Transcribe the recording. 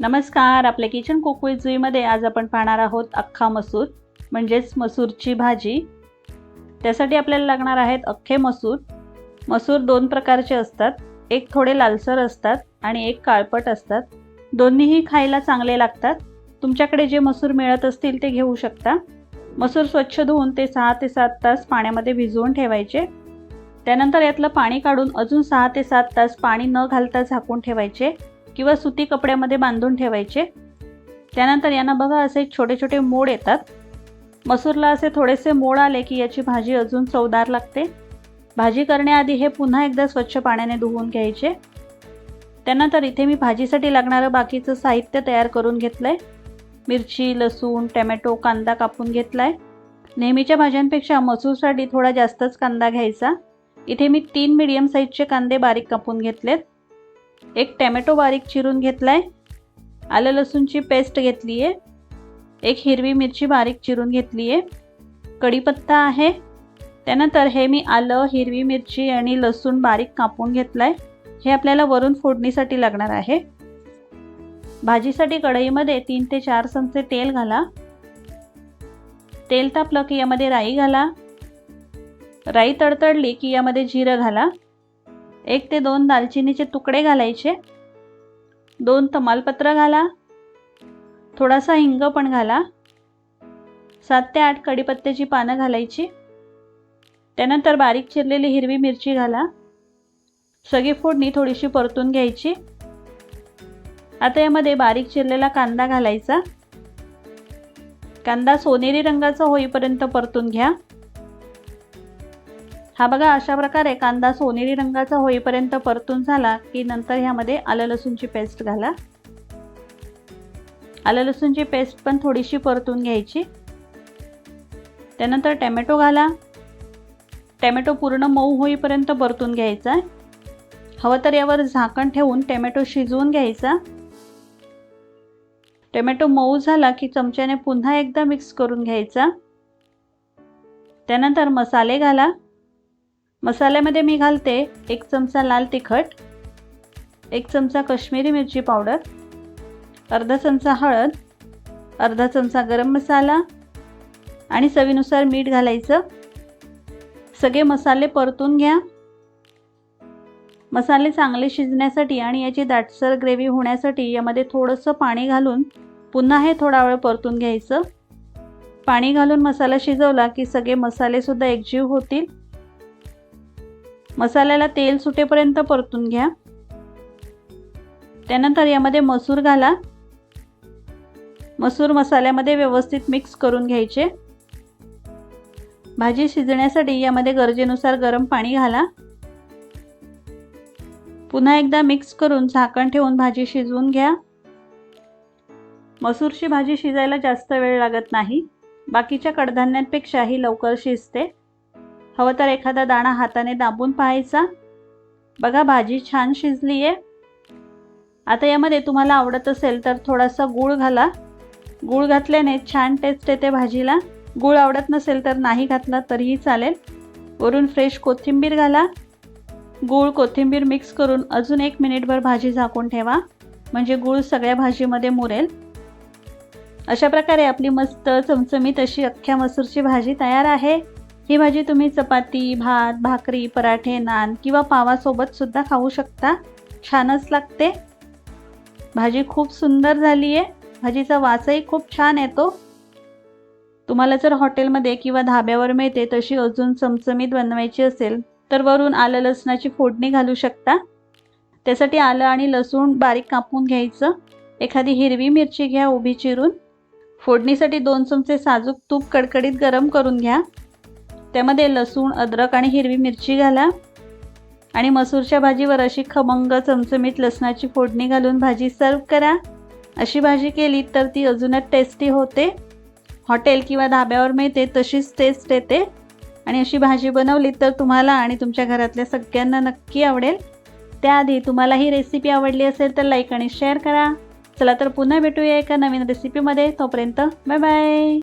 नमस्कार आपल्या kitchen cook जुईमध्ये आज आपण पाहणार आहोत अख्खा मसूर म्हणजेच मसूरची भाजी. त्यासाठी आपल्याला लागणार आहेत अख्खे मसूर. मसूर दोन प्रकारचे असतात एक थोडे लालसर असतात आणि एक काळपट असतात. दोन्हीही खायला चांगले लागतात. तुमच्याकडे जे मसूर मिळत असतील ते घेऊ शकता. मसूर स्वच्छ धुवून ते सहा ते सात तास पाण्यामध्ये भिजवून ठेवायचे. त्यानंतर यातलं पाणी काढून अजून सहा ते सात तास पाणी न घालता झाकून ठेवायचे. किंवा सुती कपड्यामध्ये बांधून ठेवायचे. त्यानंतर यांना बघा असे छोटे छोटे मोड येतात. मसूरला असे थोडेसे मोड आले की याची भाजी अजून चवदार लागते. भाजी करण्याआधी हे पुन्हा एकदा स्वच्छ पाण्याने धुवून घ्यायचे. त्यानंतर इथे मी भाजीसाठी लागणारं बाकीचं साहित्य तयार करून घेतलं आहे मिरची लसूण टमॅटो कांदा कापून घेतला आहे नेहमीच्या भाज्यांपेक्षा मसूरसाठी थोडा जास्तच कांदा घ्यायचा. इथे मी तीन मिडियम साईजचे कांदे बारीक कापून घेतलेत. एक टॅमॅटो बारीक चिरून घेतला आहे आलं लसूणची पेस्ट घेतली आहे एक हिरवी मिरची बारीक चिरून घेतली आहे कढीपत्ता आहे. त्यानंतर हे मी आलं हिरवी मिरची आणि लसूण बारीक कापून घेतलं आहे हे आपल्याला वरून फोडणीसाठी लागणार आहे. भाजीसाठी कढईमध्ये तीन ते चार चमचे तेल घाला. तेल तापलं की यामध्ये राई घाला. राई तडतडली की यामध्ये जिरं घाला. एक ते दोन दालचिनीचे तुकडे घालायचे. दोन तमालपत्र घाला. थोडासा हिंग पण घाला. सात ते आठ कढीपत्त्याची पानं घालायची. त्यानंतर बारीक चिरलेली हिरवी मिरची घाला. सगळी फोडणी थोडीशी परतून घ्यायची. आता यामध्ये बारीक चिरलेला कांदा घालायचा. कांदा सोनेरी रंगाचा होईपर्यंत परतून घ्या. हा बघा अशा प्रकारे कांदा सोनेरी रंगाचा होईपर्यंत परतून झाला की नंतर ह्यामध्ये आलं लसूणची पेस्ट घाला. आलं लसूणची पेस्ट पण थोडीशी परतून घ्यायची. त्यानंतर टॅमॅटो घाला. टॅमॅटो पूर्ण मऊ होईपर्यंत परतून घ्यायचा. हवं तर यावर झाकण ठेवून टॅमॅटो शिजवून घ्यायचा. टोमॅटो मऊ झाला की चमच्याने पुन्हा एकदा मिक्स करून घ्यायचा. त्यानंतर मसाले घाला. मसाल्यामध्ये मी घालते एक चमचा लाल तिखट एक चमचा कश्मीरी मिरची पावडर अर्धा चमचा हळद अर्धा चमचा गरम मसाला आणि चवीनुसार मीठ घालायचं. सगळे मसाले परतून घ्या. मसाले चांगले शिजण्यासाठी आणि याची दाटसर ग्रेव्ही होण्यासाठी यामध्ये थोडंसं पाणी घालून पुन्हा हे थोडा वेळ परतून घ्यायचं. पाणी घालून मसाला शिजवला की सगळे मसालेसुद्धा एकजीव होतील. मसाल्याला तेल सुटेपर्यंत परतून घ्या. त्यानंतर यामध्ये मसूर घाला. मसूर मसाल्यामध्ये व्यवस्थित मिक्स करून घ्यायचे. भाजी शिजण्यासाठी यामध्ये गरजेनुसार गरम पाणी घाला. पुन्हा एकदा मिक्स करून झाकण ठेवून भाजी शिजवून घ्या. मसूरची भाजी शिजायला जास्त वेळ लागत नाही. बाकीच्या कडधान्यांपेक्षा ही लवकर शिजते. हवं तर एखादा दाणा हाताने दाबून पाहायचा. बघा भाजी छान शिजली आहे आता यामध्ये तुम्हाला आवडत असेल तर थोडासा गूळ घाला. गूळ घातल्याने छान टेस्ट येते भाजीला. गूळ आवडत नसेल तर नाही घातला तरीही चालेल. वरून फ्रेश कोथिंबीर घाला. गूळ कोथिंबीर मिक्स करून अजून एक मिनिटभर भाजी झाकून ठेवा. म्हणजे गूळ सगळ्या भाजीमध्ये मुरेल. अशा प्रकारे आपली मस्त चमचमीत अशी अख्ख्या मसूरची भाजी तयार आहे. ही भाजी तुम्ही चपाती भात भाकरी पराठे नान किंवा पावासोबत सुद्धा खाऊ शकता. छानच लागते. भाजी खूप सुंदर झाली आहे भाजीचा वासही खूप छान येतो. तुम्हाला जर हॉटेलमध्ये किंवा धाब्यावर मिळते तशी अजून चमचमीत बनवायची असेल तर वरून आलं लसणाची फोडणी घालू शकता. त्यासाठी आलं आणि लसूण बारीक कापून घ्यायचं. एखादी हिरवी मिरची घ्या उभी चिरून. फोडणीसाठी दोन चमचे साजूक तूप कडकडीत गरम करून घ्या. त्यामध्ये लसूण अद्रक आणि हिरवी मिरची घाला. आणि मसूरच्या भाजीवर अशी खमंग चमचमीत लसणाची फोडणी घालून भाजी सर्व करा. अशी भाजी केली तर ती अजूनच टेस्टी होते. हॉटेल किंवा धाब्यावर मिळते तशीच टेस्ट येते. आणि अशी भाजी बनवली तर तुम्हाला आणि तुमच्या घरातल्या सगळ्यांना नक्की आवडेल. त्याआधी तुम्हाला ही रेसिपी आवडली असेल तर लाईक आणि शेअर करा. चला तर पुन्हा भेटूया एका नवीन रेसिपीमध्ये तोपर्यंत बाय बाय